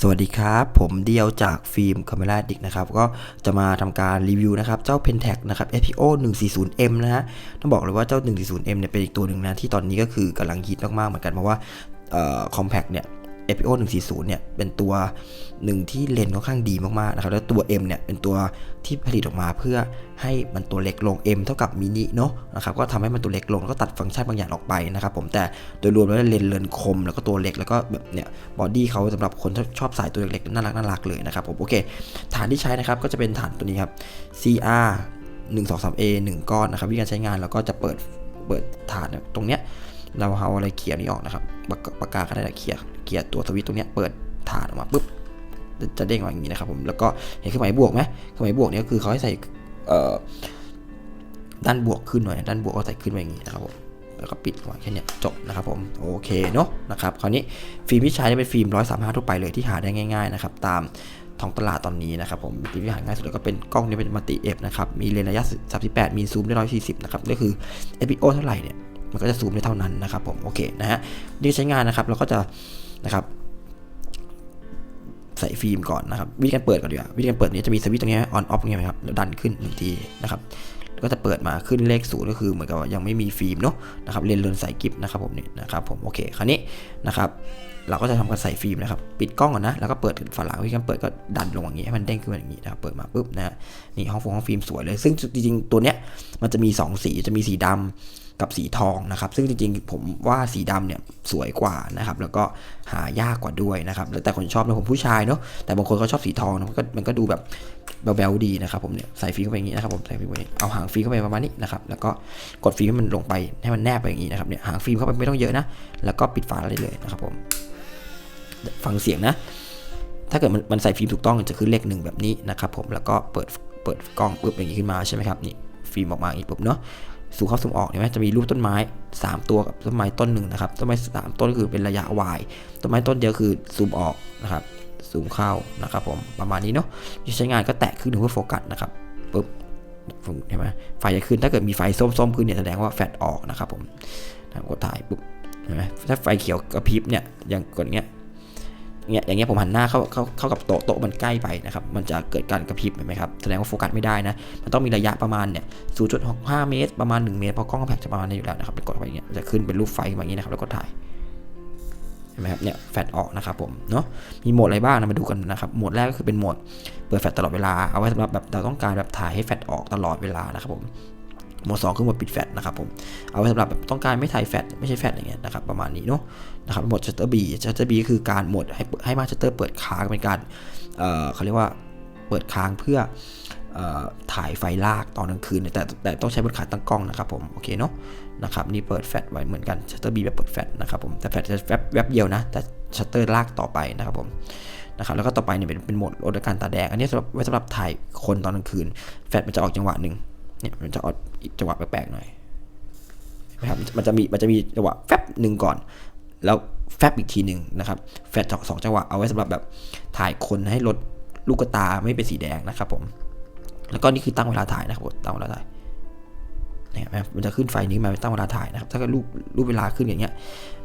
สวัสดีครับ ผมเดียวจากฟิล์มคาเมราดิกนะครับ ก็จะมาทำการรีวิวนะครับ เจ้า Pentax นะครับ FPO 140M นะฮะ ต้องบอกเลยว่าเจ้า 140M เนี่ยเป็นอีกตัวหนึ่งนะ ที่ตอนนี้ก็คือกำลังฮิตมากๆ เหมือนกัน เพราะว่าเอ่อ compact เนี่ย FPO 140เนี่ยเป็นตัวหนึ่งที่เลนส์ค่อนข้างดีมากๆนะครับแล้วตัว M เนี่ยเป็นตัวที่ผลิตออกมาเพื่อให้มันตัวเล็กลง M เท่ากับมินิเนาะนะครับก็ทำให้มันตัวเล็กลงแล้วก็ตัดฟังก์ชันบางอย่างออกไปนะครับผมแต่โดยรวมแล้วเลนส์เลนคม แล้วก็ตัวเล็กแล้วก็แบบเนี่ยบอดี้เขาสำหรับคนชอบสายตัวเล็กๆน่ารักน่ารักเลยนะครับผมโอเค ฐานที่ใช้นะครับก็จะเป็นฐานตัวนี้ครับ CR 1 2 3 A 1 ก้อนนะครับวิธีการใช้งานเราก็จะเปิดเปิดฐานตรงเนี้ย เราเอาอะไรเขียนนี้ออกนะครับปากกาก็ได้เขียเขียตัวสวิตตรงนี้เปิดฐานออกมาปุ๊บจะเด้งมาอย่างนี้นะครับผมแล้วก็เห็นเครื่องหมายบวกไหมเครื่องหมายบวกเนี่ยก็คือเขาให้ใส่ด้านบวกขึ้นหน่อยด้านบวกก็ใส่ขึ้นมาอย่างนี้นะครับผมแล้วก็ปิดไว้แค่นี้จบนะครับผมโอเคเนาะนะครับคราวนี้ฟิล์มที่ใช้เป็นฟิล์ม135ทั่วไปเลยที่หาได้ง่ายๆนะครับตามท้องตลาดตอนนี้นะครับผมฟิล์มที่หาง่ายสุดก็เป็นกล้องนี้เป็นมัลติเอฟนะครับมีเลนส์ระยะ 38 มีซูมได้140นะครับก็คือ FPO เท่าไหร่เนี่ย มันก็จะซูมได้เท่านั้นนะครับผมโอเคนะฮะนี่ใช้งานนะครับเราก็จะนะครับใส่ฟิล์มก่อนนะครับวิธีการเปิดก่อนดีกว่าวิธีการเปิดนี้จะมีสวิตช์ตรงนี้ออนออฟเงี้ยครับแล้วดันขึ้นหนึ่งทีนะครับแล้วก็จะเปิดมาขึ้นเลขศูนย์ก็คือเหมือนกับว่ายังไม่มีฟิล์มเนาะนะครับเลนส์เลนส์ใส่กิฟนะครับผมนี่นะครับผมโอเคคราวนี้นะครับเราก็จะทำการใส่ฟิล์มนะครับปิดกล้องก่อนนะแล้วก็เปิดฝาหลังวิธีการเปิดก็ดันลงอย่างนี้ให้มันเด้งขึ้นมาอย่างนี้นะครับเปิดมาปุ๊บนะฮะนี่ห้องฟงห้องฟิล์มสวยเลย ซึ่งจริงๆตัวเนี้ยมันจะมี 2 สีจะมีสีดำ กับสีทองนะครับ ซึ่งจริงๆ ผมว่าสีดำเนี่ยสวยกว่านะครับ แล้วก็หายากกว่าด้วยนะครับแล้วแต่คนชอบนะผมผู้ชายเนาะแต่บางคนก็ชอบสีทองนะมันก็มันก็ดูแบบแบลๆดีนะครับผมเนี่ยใส่ฟิล์มเข้าไปอย่างนี้นะครับผมใส่ฟิล์มเข้าไปเอาหางฟิล์มเข้าไปประมาณนี้นะครับแล้วก็กดฟิล์มให้มันลงไปให้มันแนบไปอย่างนี้นะครับเนี่ยหางฟิล์มเข้าไปไม่ต้องเยอะนะ แล้วก็ปิดฝาได้เลยนะครับผมฟังเสียงนะ ถ้าเกิดมันมันใส่ฟิล์มถูกต้องจะขึ้นเลขหนึ่งแบบนี้นะครับผมแล้วก็เปิดเปิดกล้องปุ๊บอย่างนี้ขึ้นมาใช่ไหมครับนี่ฟิล์มออกมาอย่างนี้ปุ๊บเนาะ สูงเข้าสูงออกเห็นไหมจะมีรูปต้นไม้ 3 ตัวกับต้นไม้ต้นหนึ่งนะครับต้นไม้สามต้นคือเป็นระยะ y ต้นไม้ต้นเดียวคือซูมออกนะครับซูมเข้านะครับผมประมาณนี้เนาะใช้งานก็แตะขึ้นถึงเพื่อโฟกัสนะครับปุ๊บเห็นไหมไฟจะขึ้นถ้าเกิดมีไฟส้มๆขึ้นเนี่ยแสดงว่าแฟลชออกนะครับผมกดถ่ายปุ๊บเห็นไหมถ้าไฟเขียวกระพริบเนี่ยอย่างกดเงี้ย เนี่ยอย่างเงี้ยผมหันหน้าเข้าเข้าเข้ากับโต๊ะโต๊ะมันใกล้ไปนะครับ มันจะเกิดการกระพริบเห็นไหมครับ แสดงว่าโฟกัสไม่ได้นะ มันต้องมีระยะประมาณเนี่ย 0.65 เมตร ประมาณ 1 เมตร เพราะกล้องแพกจะประมาณนี้อยู่แล้วนะครับไปกดเข้าไปอย่างเงี้ยจะขึ้นเป็นรูปไฟมาอย่างนี้นะครับ แล้วก็ถ่าย เห็นไหมครับ เนี่ยแฟลชออกนะครับผม เนาะมีโหมดอะไรบ้างนะมาดูกันนะครับ โหมดแรกก็คือเป็นโหมดเปิดแฟลชตลอดเวลา เอาไว้สำหรับแบบเราต้องการแบบถ่ายให้แฟลชออกตลอดเวลานะครับผม หมด2คือหมดปิดแฟลชนะครับผมเอาไว้สำหรับแบบต้องการไม่ถ่ายแฟลชไม่ใช่แฟลชอย่างเงี้ยนะครับประมาณนี้เนาะนะครับหมด shutter B shutter B คือการหมดให้ให้มา shutter เปิดค้างเป็นการเอ่อเขาเรียกว่าเปิดค้างเพื่อเออถ่ายไฟลากตอนกลางคืน แต่แต่ต้องใช้บนขาตั้งกล้องนะครับผมโอเคเนาะนะครับนี่เปิดแฟลชไว้เหมือนกัน shutter B แบบเปิดแฟลชนะครับผมแต่แฟลชจะแวบแวบเดียวนะ แต่ shutter ลากต่อไปนะครับผมนะครับแล้วก็ต่อไปเนี่ยเป็นเป็นโหมดลดอาการตาแดง อันนี้สำหรับไว้สำหรับถ่ายคนตอนกลางคืน แฟลชมันจะออกจังหวะหนึ่ง เนี่ยมันจะออกจังหวะแปลกๆหน่อยนะครับมันจะมีมันจะมีจังหวะแฟบหนึ่งก่อน แล้วแฟบอีกทีหนึ่งนะครับแฟบสองจังหวะเอาไว้สำหรับแบบถ่ายคนให้ลดลูกตาไม่เป็นสีแดงนะครับผมแล้วก็นี่คือตั้งเวลาถ่ายนะครับผมตั้งเวลาถ่ายเนี่ยมันจะขึ้นไฟนี้มาตั้งเวลาถ่ายนะครับ ถ้าเกิดรูปรูปเวลาขึ้นอย่างเงี้ย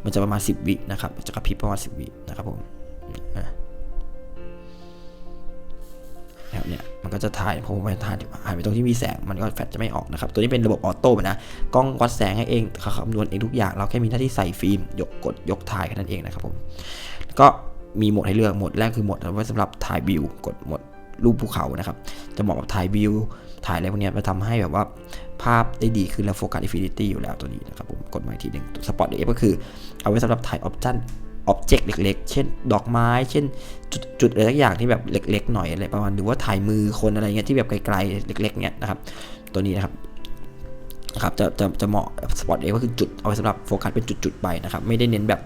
มันจะประมาณ 10 วินะครับ จะกระพริบประมาณ 10 วินะครับผม นะครับเนี่ยมันก็จะถ่ายพอไปถ่ายถ่ายไปตรงที่มีแสงมันก็แฟลชจะไม่ออกนะครับตัวนี้เป็นระบบออโต้นะกล้องวัดแสงให้เองคำนวณเองทุกอย่างเราแค่มีหน้าที่ใส่ฟิล์มยกกดยกถ่ายแค่นั้นเองนะครับผมก็มีโหมดให้เลือกโหมดแรกคือโหมดไว้สำหรับถ่ายวิวกดโหมดรูปภูเขานะครับ จะเหมาะกับถ่ายวิว ถ่ายอะไรพวกนี้มาทำให้แบบว่าภาพได้ดีขึ้นแล้วโฟกัสอินฟินิตี้อยู่แล้วตัวนี้นะครับผม กดมาอีกทีหนึ่งสปอตเอฟก็คือเอาไว้สำหรับถ่ายออบจัน อ็อบเจกต์เล็ก ๆ เช่น ดอกไม้ เช่น จุดจุดอะไรสักอย่างที่แบบเล็ก ๆ หน่อยอะไรประมาณหรือว่าถ่ายมือคนอะไรเงี้ยที่แบบไกลๆเล็กๆเงี้ยนะครับ ตัวนี้นะครับนะครับจะจะจะเหมาะสปอตเอฟก็คือจุดเอาไว้สำหรับโฟกัสเป็นจุดๆไปนะครับไม่ได้เน้นแบบ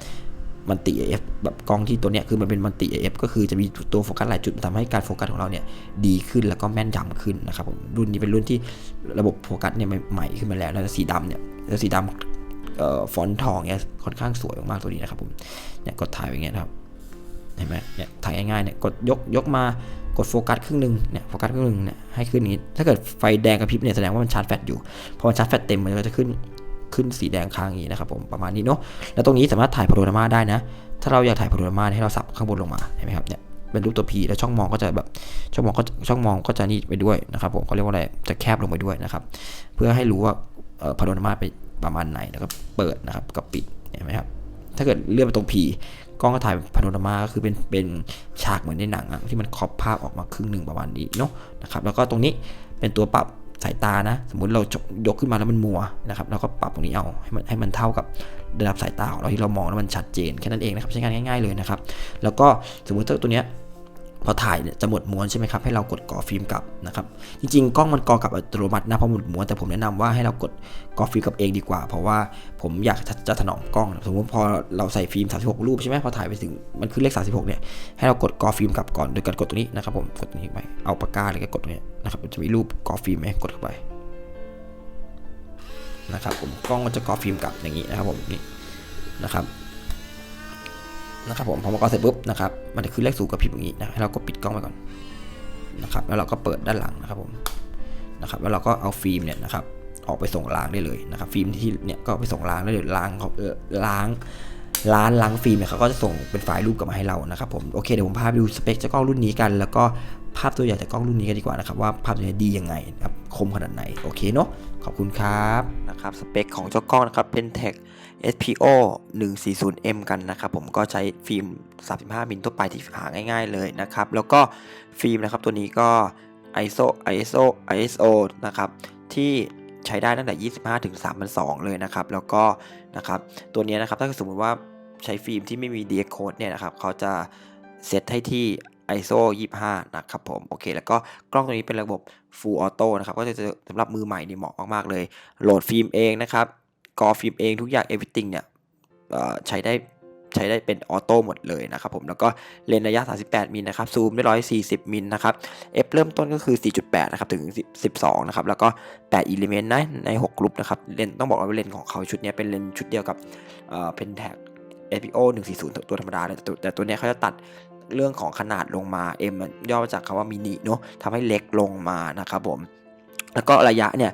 มันติเอฟแบบกล้องที่ตัวเนี้ยคือมันเป็นมันติเอฟก็คือจะมีตัวโฟกัสหลายจุดทำให้การโฟกัสของเราเนี่ยดีขึ้นแล้วก็แม่นยำขึ้นนะครับผมรุ่นนี้เป็นรุ่นที่ระบบโฟกัสเนี่ยใหม่ขึ้นมาแล้วแล้วสีดำเนี่ยแล้วสีดำเอ่อ ฟอนต์ทองเนี่ยค่อนข้างสวยมากๆตัวนี้นะครับผมเนี่ยกดถ่ายอย่างเงี้ยครับเห็นไหมเนี่ยถ่ายง่ายๆเนี่ยกดยกยกมากดโฟกัสครึ่งหนึ่งเนี่ยโฟกัสครึ่งหนึ่งเนี่ยให้ขึ้นนี้ถ้าเกิดไฟแดงกระพริบเนี่ยแสดงว่ามันชาร์จแฟลชอยู่พอมันชาร์จแฟลชเต็มมันก็จะขึ้นขึ้นสีแดงค้างอย่างนี้นะครับผมประมาณนี้เนาะแล้วตรงนี้สามารถถ่ายพาโนรามาได้นะ ถ้าเราอยากถ่ายพาโนรามาให้เราสับข้างบนลงมาเห็นไหมครับเนี่ยเป็นรูปตัว P แล้วช่องมองก็จะแบบช่องมองก็ช่องมองก็จะนี่ไปด้วยนะครับผมเขาเรียกว่าอะไรจะแคบลงไปด้วยนะครับเพื่อให้รู้ว่าพาโนรามาไป ประมาณไหนแล้วก็เปิดนะครับกับปิดเห็นไหมครับถ้าเกิดเลื่อนไปตรง P กล้องก็ถ่ายพาโนรามาก็คือเป็นเป็นฉากเหมือนในหนังอะที่มันครอบภาพออกมาครึ่งหนึ่งประมาณนี้เนาะนะครับแล้วก็ตรงนี้เป็นตัวปรับสายตานะ สมมุติเรายกขึ้นมาแล้วมันมัวนะครับเราก็ปรับตรงนี้เอาให้มันให้มันเท่ากับระดับสายตาของเราที่เรามองแล้วมันชัดเจนแค่นั้นเองนะครับใช้งานง่าย ๆเลยนะครับแล้วก็สมมุติตัวเนี้ย พอถ่ายเนี่ยจะหมดม้วนใช่ไหมครับให้เรากดก่อฟิล์มกลับนะครับจริงๆกล้องมันกอกลับอัตโนมัตินะเพราะหมดม้วนแต่ผมแนะนำว่าให้เรากดก่อฟิล์มกลับเองดีกว่า เพราะว่าผมอยากจะถนอมกล้องสมมติพอเราใส่ฟิล์ม 36 รูปใช่ไหมพอถ่ายไปถึงมันขึ้นเลข 36 เนี่ยให้เรากดก่อฟิล์มกลับก่อนโดยการกดตรงนี้นะครับผมกดตรงนี้ไปเอาปากกาแล้วก็กดตรงนี้นะครับมันจะมีรูปก่อฟิล์มไหมกดเข้าไปนะครับผมกล้องมันจะก่อฟิล์มกลับอย่างนี้นะครับผมนี่นะครับ นะครับผมพอมากรอเสร็จปุ๊บนะครับมันจะขึ้นเลขศูนย์กับพริบอย่างนี้นะให้เราก็ปิดกล้องไปก่อนนะครับแล้วเราก็เปิดด้านหลังนะครับผมนะครับแล้วเราก็เอาฟิล์มเนี่ยนะครับออกไปส่งล้างได้เลยนะครับฟิล์มที่เนี่ยก็ไปส่งล้างได้เลยล้างเขาเออล้างร้านล้างฟิล์มเนี่ยเขาก็จะส่งเป็นไฟล์รูปกลับมาให้เรานะครับผมโอเคเดี๋ยวผมพาไปดูสเปคจากกล้องรุ่นนี้กัน แล้วก็ ภาพตัวอย่างจากกล้องรุ่นนี้กันดีกว่านะครับว่าภาพตัวนี้ดียังไงนะครับคมขนาดไหนโอเคเนาะขอบคุณครับนะครับสเปคของเจ้ากล้องนะครับ Pentec SPO 140M กันนะครับผมก็ใช้ฟิล์ม 35มิลทั่วไปที่หาง่ายๆเลยนะครับแล้วก็ฟิล์มนะครับตัวนี้ก็ ISO ISO ISO นะครับที่ใช้ได้ตั้งแต่ 25 ถึง3,200เลยนะครับ แล้วก็นะครับตัวนี้นะครับถ้าสมมติว่าใช้ฟิล์มที่ไม่มี d c o d e เนี่ยนะครับเขาจะเซตให้ที่ ISO 25 นะครับผมโอเค แล้วก็กล้องตัวนี้เป็นระบบ Full Auto นะครับก็จะสำหรับมือใหม่นี่เหมาะมากๆเลย โหลดฟิล์มเองนะครับกอฟิล์มเองทุกอย่าง everything เนี่ยใช้ได้ใช้ได้เป็นออโต้หมดเลยนะครับผมแล้วก็เลนส์ระยะ 38 มิลนะครับซูมได้ 140 มิลนะครับ f เริ่มต้นก็คือ 4.8 นะครับถึง 12 นะครับแล้วก็ 8 อิเลเมนต์นะใน 6 กลุ่มนะครับเลนส์ต้องบอกว่าเลนส์ของเขาชุดนี้เป็นเลนส์ชุดเดียวกับเอ่อเป็นแท็ก FPO 140 ตัวธรรมดาแต่ตัวนี้เขาจะตัด เรื่องของขนาดลงมา M ย่อมาจากคำว่ามินิเนาะทำให้เล็กลงมานะครับผม แล้วก็ระยะเนี่ย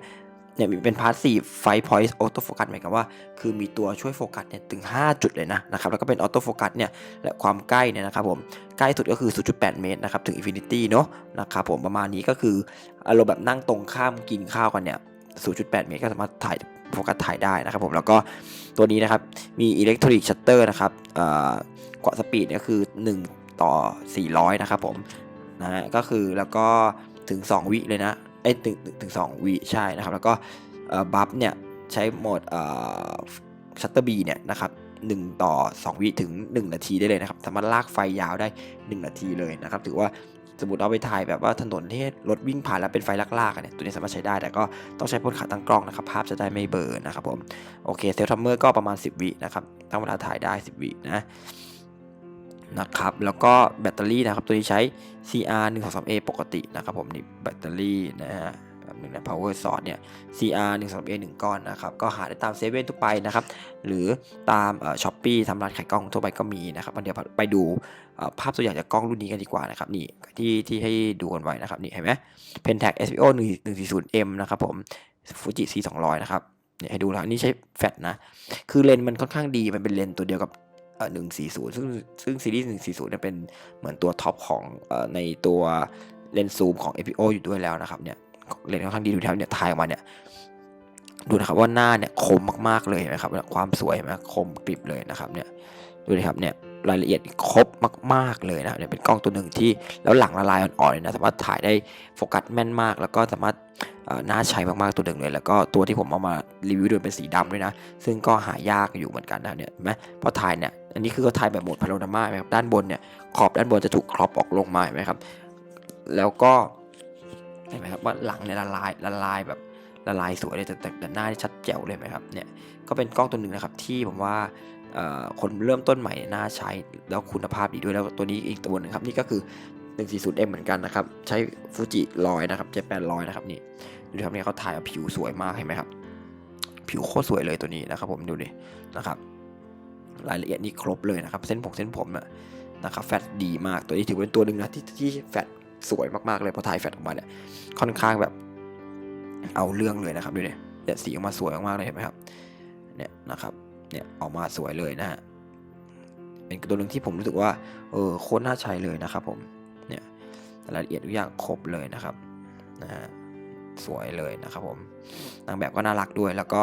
เนี่ยเป็นพาร์ทสี่ไฟพอยต์ออโต้โฟกัสหมายความว่า คือมีตัวช่วยโฟกัสเนี่ยถึง 5 จุดเลยนะนะครับแล้วก็เป็นออโต้โฟกัสเนี่ยและความใกล้เนี่ยนะครับผมใกล้สุดก็คือ 0.8 เมตรนะครับถึงอินฟินิตี้เนาะนะครับผมประมาณนี้ก็คืออารมณ์แบบนั่งตรงข้ามกินข้าวกันเนี่ย 0.8 เมตรก็สามารถถ่ายโฟกัสถ่ายได้นะครับผมแล้วก็ตัวนี้นะครับมีอิเล็กทรอนิกชัตเตอร์นะครับเอ่อกว่าสปีดเนี่ยคือ 1 ต่อ 400 นะครับผมนะฮะก็คือแล้วก็ถึง 2 วิเลยนะไอ้ยถึงถึงสองวิใช่นะครับ แล้วก็บัฟเนี่ยใช้โหมดชัตเตอร์บีเนี่ยนะครับ1ต่อ 2 วิถึง 1 นาทีได้เลยนะครับ สามารถลากไฟยาวได้ 1 นาทีเลยนะครับ ถือว่าสมมติเอาไปถ่ายแบบว่าถนนที่รถวิ่งผ่านแล้วเป็นไฟลากๆเนี่ยตัวนี้สามารถใช้ได้แต่ก็ต้องใช้พลขาตั้งกล้องนะครับ ภาพจะได้ไม่เบลอนะครับผม โอเคเซลทัมเมอร์ก็ประมาณ 10 วินะครับตั้งเวลาถ่ายได้ 10 วินะ นะครับ แล้วก็แบตเตอรี่นะครับ ตัวนี้ใช้ CR 1 2 3 A ปกตินะครับผมนี่แบตเตอรี่นะฮะแบบนึงนะ power source เนี่ย CR 1 2 A 1ก้อนนะครับ ก็หาได้ตามเซเว่นทั่วไปนะครับ หรือตามเอ่อช้อปปี้ทำร้านขายกล้องทั่วไปก็มีนะครับเดี๋ยวไปดูภาพตัวอย่างจากกล้องรุ่นนี้กันดีกว่านะครับ นี่ที่ที่ให้ดูกันไว้นะครับ นี่เห็นไหม Pentax SPO 140M นะครับผม Fuji C 200นะครับเนี่ยให้ดูแล้วนี่ใช้แฟลชนะ คือเลนส์มันค่อนข้างดี มันเป็นเลนส์ตัวเดียวกับ หนึ่งสี่ศูนย์ซึ่งซึ่งซีรีส์หนึ่งสี่ศูนย์เนี่ยเป็นเหมือนตัวท็อปของในตัวเลนส์ซูมของ APO อยู่ด้วยแล้วนะครับเนี่ยเลนส์ค่อนข้างดีดูแถวเนี่ยถ่ายออกมาเนี่ยดูนะครับว่าหน้าเนี่ยคมมากๆเลยนะครับความสวยนะคมกริบเลยนะครับเนี่ยดูนะครับเนี่ยรายละเอียดครบมาก ๆเลยนะเนี่ยเป็นกล้องตัวหนึ่งที่แล้วหลังละลายอ่อนๆนะสามารถถ่ายได้โฟกัสแม่นมาก แล้วก็สามารถน่าใช้มากๆตัวหนึ่งเลย แล้วก็ตัวที่ผมเอามารีวิวด้วยเป็นสีดำด้วยนะ ซึ่งก็หายากอยู่เหมือนกันนะเนี่ยเห็นไหมพอถ่ายเนี่ย อันนี้คือเขาถ่ายแบบโหมดพาโนรามาไหมครับด้านบนเนี่ยขอบด้านบนจะถูกครอปออกลงมาไหมครับ แล้วก็เห็นไหมครับว่าหลังเนี่ยละลายละลายแบบละลายสวยเลยแต่แต่หน้าชัดแจ๋วเลยไหมครับเนี่ยก็เป็นกล้องตัวหนึ่งนะครับที่ผมว่าคนเริ่มต้นใหม่น่าใช้แล้วคุณภาพดีด้วยแล้วตัวนี้อีกตัวนึงครับนี่ก็คือ 140M เหมือนกันนะครับ ใช้ฟูจิร้อยนะครับเจแปนร้อยนะครับนี่ดูครับเนี่ยเขาถ่ายผิวสวยมากเห็นไหมครับ ผิวโคตรสวยเลยตัวนี้นะครับผมดูดินะครับ รายละเอียดนี่ครบเลยนะครับเส้นผมเส้นผมนะครับแฟตดีมากตัวนี้ถือเป็นตัวหนึ่งนะที่ที่แฟตสวยมากๆเลยพอถ่ายแฟลชออกมาเนี่ยค่อนข้างแบบเอาเรื่องเลยนะครับดูเนี่ยเนี่ยสีออกมาสวยมากๆเลยเห็นไหมครับเนี่ยนะครับเนี่ยออกมาสวยเลยนะฮะเป็นตัวหนึ่งที่ผมรู้สึกว่าเออโคตรน่าใช้เลยนะครับผมเนี่ยรายละเอียดทุกอย่างครบเลยนะครับนะฮะสวยเลยนะครับผมนางแบบก็น่ารักด้วยแล้วก็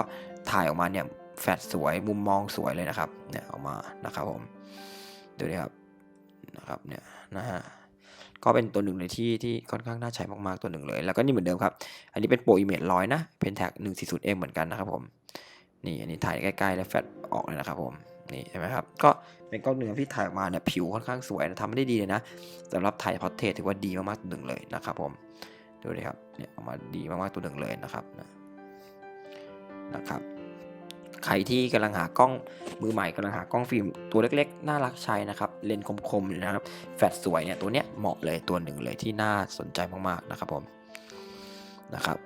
ถ่ายออกมาเนี่ย แฟลชสวยมุมมองสวยเลยนะครับเนี่ยออกมานะครับผมดูดิครับนะครับเนี่ยนะฮะก็เป็นตัวหนึ่งเลยที่ที่ค่อนข้างน่าใช้มากๆตัวหนึ่งเลย แล้วก็นี่เหมือนเดิมครับ อันนี้เป็นโปรอิเมจร้อยนะเพนแท็กหนึ่งสี่ศูนย์เอ็มเหมือนกันนะครับผมนี่อันนี้ถ่ายใกล้ๆแล้วแฟลชออกเลยนะครับผมนี่เห็นไหมครับก็เป็นกล้องหนึ่งที่ถ่ายออกมาเนี่ยผิวค่อนข้างสวยนะทำได้ดีเลยนะสำหรับถ่ายพอร์เทรตถือว่าดีมากๆตัวหนึ่งเลยนะครับผมดูดิครับเนี่ยออกมาดีมากๆตัวหนึ่งเลยนะครับนะครับ ใครที่กำลังหากล้องมือใหม่กำลังหากล้องฟิล์มตัวเล็กๆ น่ารักใช้นะครับเลนส์คมๆเลยนะครับแฟลชสวยเนี่ยตัวเนี้ยเหมาะเลยตัวหนึ่งเลยที่น่าสนใจมากๆนะครับผมนะครับ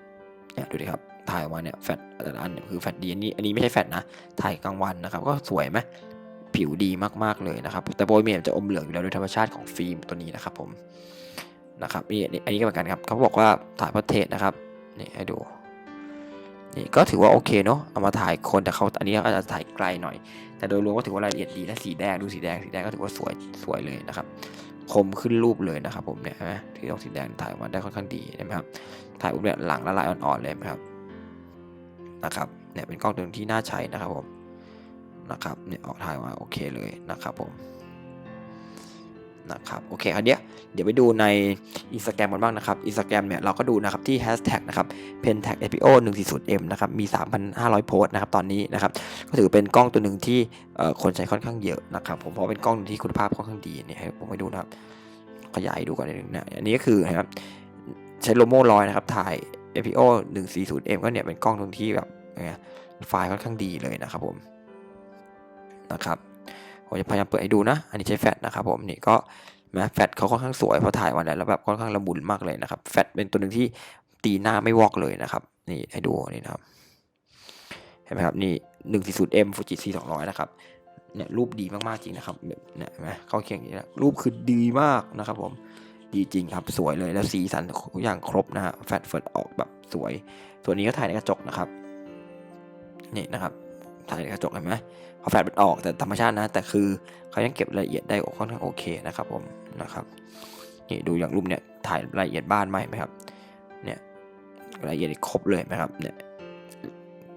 เนี่ยดูดิครับถ่ายออกมาเนี่ยแฟลชแต่ละอันนี่ยคือแฟลชดีอันนี้อันนี้ไม่ใช่แฟลชนะถ่ายกลางวันนะครับก็สวยไหมผิวดีมากๆเลยนะครับ แต่โบยเมียจะอมเหลืองอยู่แล้วโดยธรรมชาติของฟิล์มตัวนี้นะครับผมนะครับนี่อันนี้ก็เหมือนกันครับเขาบอกว่าถ่ายพอร์เทรตนะครับนี่ให้ดู นี่ก็ถือว่าโอเคเนาะเอามาถ่ายคนแต่เขาอันนี้อาจจะถ่ายไกลหน่อย แต่โดยรวมก็ถือว่ารายละเอียดดีและสีแดงดูสีแดงสีแดงก็ถือว่าสวยสวยเลยนะครับคมขึ้นรูปเลยนะครับผมเนี่ยเห็นไหมที่ออกสีแดงถ่ายออกมาได้ค่อนข้างดีนไหมครับถ่ายปุ๊บเนี่ยหลังละลายอ่อนๆเลยนไหมครับนะครับเนี่ยเป็นกล้องตัวหนึงที่น่าใช้นะครับผมนะครับเนี่ยออกถ่ายมาโอเคเลยนะครับผม นะครับโอเคครับเดี๋ยเดี๋ยวไปดูในอินสตาแกรมกันบ้างนะครับอินสตาแกรมเนี่ยเราก็ดูนะครับที่แฮชแท็กนะครับ pentag apo 1 4 0 m นะครับมี 3,500 โพสต์นะครับตอนนี้นะครับก็ถือเป็นกล้องตัวหนึ่งที่คนใช้ค่อนข้างเยอะนะครับผมเพราะเป็นกล้องที่คุณภาพค่อนข้างดีเนี่ยให้ผมไปดูนะครับขยายดูก่อนนิดนึงนะอันนี้ก็คือนะครับใช้โลโม่ร้อยนะครับถ่าย APO 140M ก็เนี่ยเป็นกล้องตรงที่แบบไงไฟล์ค่อนข้างดีเลยนะครับผมนะครับ ผมจะพยายามเปิดให้ดูนะ อันนี้ใช้แฟลชนะครับผมนี่ก็แม้แฟลชเขาค่อนข้างสวยพราะถ่ายวันนั้นแล้วแบบค่อนข้างละมุนมากเลยนะครับแฟลชเป็นตัวหนึ่งที่ตีหน้าไม่วอกเลยนะครับนี่ให้ดูนี่นะครับเห็นไหมครับนี่หนึ่งสี่ศูนย์เอ็มฟูจิซีสองร้อยนะครับเนี่ยรูปดีมากๆจริงนะครับเนี่ยเห็นไหมเข้าเคียงอย่างนี้นะรูปคือดีมากนะครับผมดีจริงครับสวยเลยแล้วสีสันทุกอย่างครบนะฮะแฟตเฟิร์ดออกแบบสวย ส่วนนี้ก็ถ่ายในกระจกนะครับนี่นะครับถ่ายในกระจกเห็นไหม พอแฟลชมันออกแต่ธรรมชาตินะ แต่คือเขายังเก็บรายละเอียดได้ค่อนข้างโอเคนะครับผมนะครับนี่ดูอย่างรูปเนี่ยถ่ายรายละเอียดบ้านไหมไหมครับเนี่ยรายละเอียดครบเลยไหมครับเนี่ย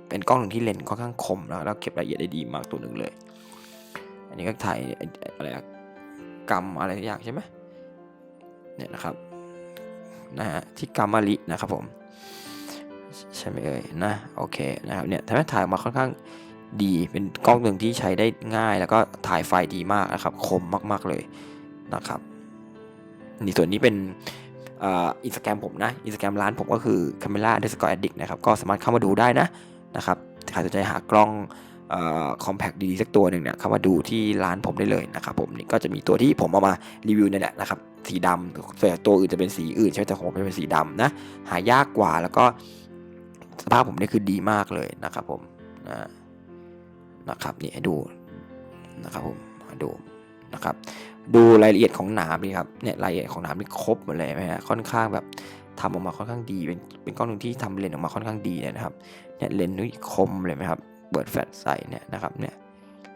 เป็นกล้องหนึ่งที่เลนส์ค่อนข้างคมนะแล้วเก็บรายละเอียดได้ดีมากตัวหนึ่งเลย อันนี้ก็ถ่ายอะไรกรรมอะไรอย่างใช่ไหมเนี่ยนะครับนะฮะที่กรรมลินะครับผมใช่ไหมเอ่ยนะโอเคนะครับเนี่ยทำให้ถ่ายออกมาค่อนข้าง ดีเป็นกล้องหนึ่งที่ใช้ได้ง่าย แล้วก็ถ่ายไฟดีมากนะครับ คมมาก ๆเลยนะครับนี่ส่วนนี้เป็นอินสตาแกรมผมนะอินสตาแกรมร้านผมก็คือ camera underscore addict นะครับ ก็สามารถเข้ามาดูได้นะนะครับใครสนใจหากล้องคอมแพคดีๆสักตัวหนึ่งเนี่ยเข้ามาดูที่ร้านผมได้เลยนะครับผมนี่ก็จะมีตัวที่ผมเอามารีวิวเนี่ยแหละนะครับสีดำส่วนตัวอื่นจะเป็นสีอื่นใช่ไหมแต่ของผมจะเป็นสีดำนะหายากกว่าแล้วก็สภาพผมนี่คือดีมากเลยนะครับผมนะ นะครับนี่ให้ดูนะครับผมดูนะครับดูรายละเอียดของหนามนี่ครับเนี่ยรายละเอียดของหนามนี่ครบหมดเลยไหมฮะค่อนข้างแบบทำออกมาค่อนข้างดีเป็นเป็นกล้องหนึ่งที่ทำเลนส์ออกมาค่อนข้างดีเลยนะครับเนี่ยเลนส์นี่คมเลยไหมครับเปิดแฟลชใส่เนี่ยนะครับเนี่ย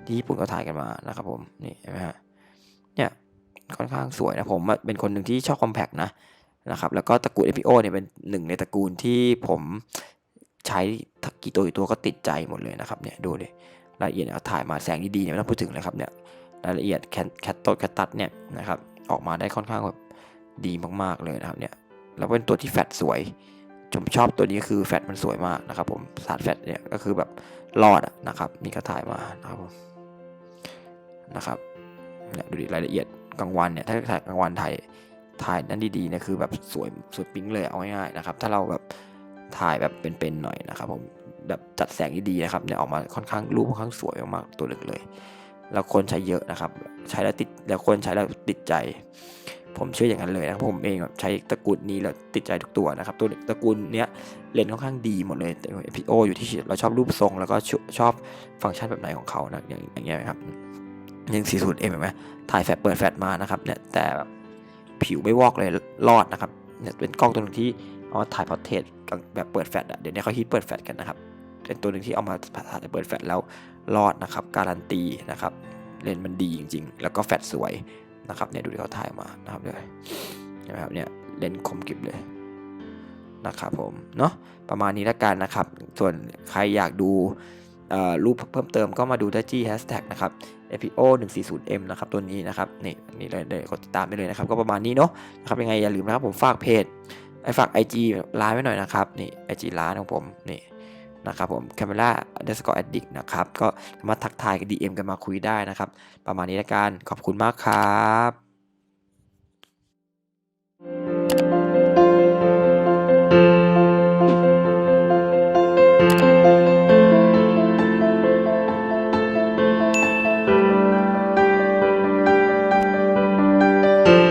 ที่ญี่ปุ่นเขาถ่ายกันมานะครับผมนี่เห็นไหมฮะเนี่ยค่อนข้างสวยนะผมเป็นคนหนึ่งที่ชอบคอมแพกนะนะครับแล้วก็ตระกูล APO เนี่ยเป็นหนึ่งในตระกูลที่ผมใช้กี่ตัวกี่ตัวก็ติดใจหมดเลยนะครับเนี่ยดูเลย รายละเอียดเขาถ่ายมาแสงดีๆเนี่ยไม่ต้องพูดถึงเลยครับเนี่ยรายละเอียดแคทแคตโตแคตตัดเนี่ยนะครับออกมาได้ค่อนข้างแบบดีมากๆเลยนะครับเนี่ยแล้วเป็นตัวที่แฟลชสวยผมชอบตัวนี้คือแฟตมันสวยมากนะครับผมสารแฟตเนี่ยก็คือแบบรอดนะครับนี่ก็ถ่ายมานะครับผมนะครับเนี่ยดูดิรายละเอียดกลางวันเนี่ยถ้าถ่ายกลางวันถ่ายถ่ายนั้นดีๆเนี่ยคือแบบสวยสวยปิ๊งเลยเอาง่ายๆนะครับถ้าเราแบบถ่ายแบบเป็นๆหน่อยนะครับผม แบบจัดแสงดีๆนะครับเนี่ยออกมาค่อนข้างรูปค่อนข้างสวยมากๆตัวหนึ่งเลย แล้วคนใช้เยอะนะครับ ใช้แล้วติดแล้วคนใช้แล้วติดใจ ผมเชื่ออย่างนั้นเลยนะผมเองใช้ตระกูลนี้แล้วติดใจทุกตัวนะครับ ตัวตระกูลเนี้ยเลนส์ค่อนข้างดีหมดเลยแต่พีโออยู่ที่เราชอบรูปทรง แล้วก็ชอบฟังก์ชันแบบไหนของเขานะอย่างอย่างเงี้ยครับยัง40 m เห็นไหมถ่ายแฟลชเปิดแฟลชมานะครับเนี่ยแต่แบบผิวไม่วอกเลยรอดนะครับเนี่ยเป็นกล้องตัวหนึงที่เอามาถ่ายพอร์เทรตแบบเปิดแฟลชอะเดี๋ยวนี้เขาฮิตเปิดแฟลชกันนะครับ เป็นตัวหนึ่งที่เอามาถ่ายเปิดแฟลชแล้วรอดนะครับ การันตีนะครับเลนส์มันดีจริง ๆ แล้วก็แฟลชสวยนะครับเนี่ยดูที่เขาถ่ายมานะครับเลยนไหมครับเนี่ยเลนส์คมกริบเลยนะครับผมเนาะประมาณนี้แล้วกันนะครับ ส่วนใครอยากดูรูปเพิ่มเติมก็มาดูได้ที่แฮชแท็กนะครับ APO 140M นะครับตัวนี้นะครับนี่นี่เลยเลยกดติดตามได้เลยนะครับ ก็ประมาณนี้เนาะนะครับยังไงอย่าลืมนะครับผมฝากเพจไอ้ฝาก IG ร้านไว้หน่อยนะครับนี่ IG ร้านของผมนี่ นะครับผม Camera underscore addict นะครับ ก็มาทักทายกัน DM กันมาคุยได้นะครับ ประมาณนี้ละกัน ขอบคุณมากครับ